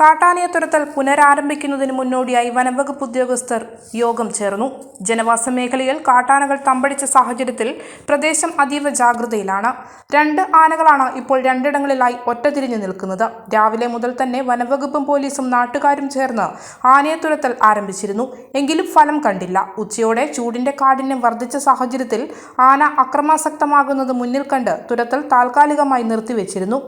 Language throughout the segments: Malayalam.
കാട്ടാനയെ തുരത്തൽ പുനരാരംഭിക്കുന്നതിന് മുന്നോടിയായി വനംവകുപ്പ് ഉദ്യോഗസ്ഥർ യോഗം ചേർന്നു. ജനവാസ മേഖലയിൽ കാട്ടാനകൾ തമ്പടിച്ച സാഹചര്യത്തിൽ പ്രദേശം അതീവ ജാഗ്രതയിലാണ്. രണ്ട് ആനകളാണ് ഇപ്പോൾ രണ്ടിടങ്ങളിലായി ഒറ്റതിരിഞ്ഞു നിൽക്കുന്നത്. രാവിലെ മുതൽ തന്നെ വനംവകുപ്പും പോലീസും നാട്ടുകാരും ചേർന്ന് ആനയെ തുരത്തൽ ആരംഭിച്ചിരുന്നു. എങ്കിലും ഫലം കണ്ടില്ല. ഉച്ചയോടെ ചൂടിന്റെ കാഠിന്യം വർദ്ധിച്ച സാഹചര്യത്തിൽ ആന അക്രമാസക്തമാകുന്നത് മുന്നിൽ കണ്ട് തുരത്തൽ താൽക്കാലികമായി നിർത്തിവെച്ചിരുന്നു.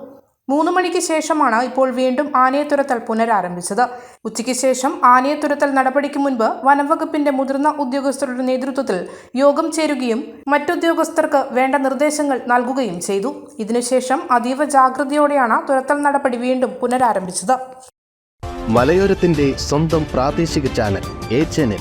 മൂന്ന് മണിക്ക് ശേഷമാണ് ഇപ്പോൾ വീണ്ടും ആനയെ തുരത്തൽ പുനരാരംഭിച്ചത്. ഉച്ചയ്ക്ക് ശേഷം ആനയെ തുരത്തൽ നടപടിക്ക് മുൻപ് വനംവകുപ്പിന്റെ മുതിർന്ന ഉദ്യോഗസ്ഥരുടെ നേതൃത്വത്തിൽ യോഗം ചേരുകയും മറ്റുദ്യോഗസ്ഥർക്ക് വേണ്ട നിർദ്ദേശങ്ങൾ നൽകുകയും ചെയ്തു. ഇതിനുശേഷം അതീവ ജാഗ്രതയോടെയാണ് തുരത്തൽ നടപടി വീണ്ടും പുനരാരംഭിച്ചത്. മലയോരത്തിന്റെ സ്വന്തം പ്രാദേശിക ചാനൽ ചാനൽ.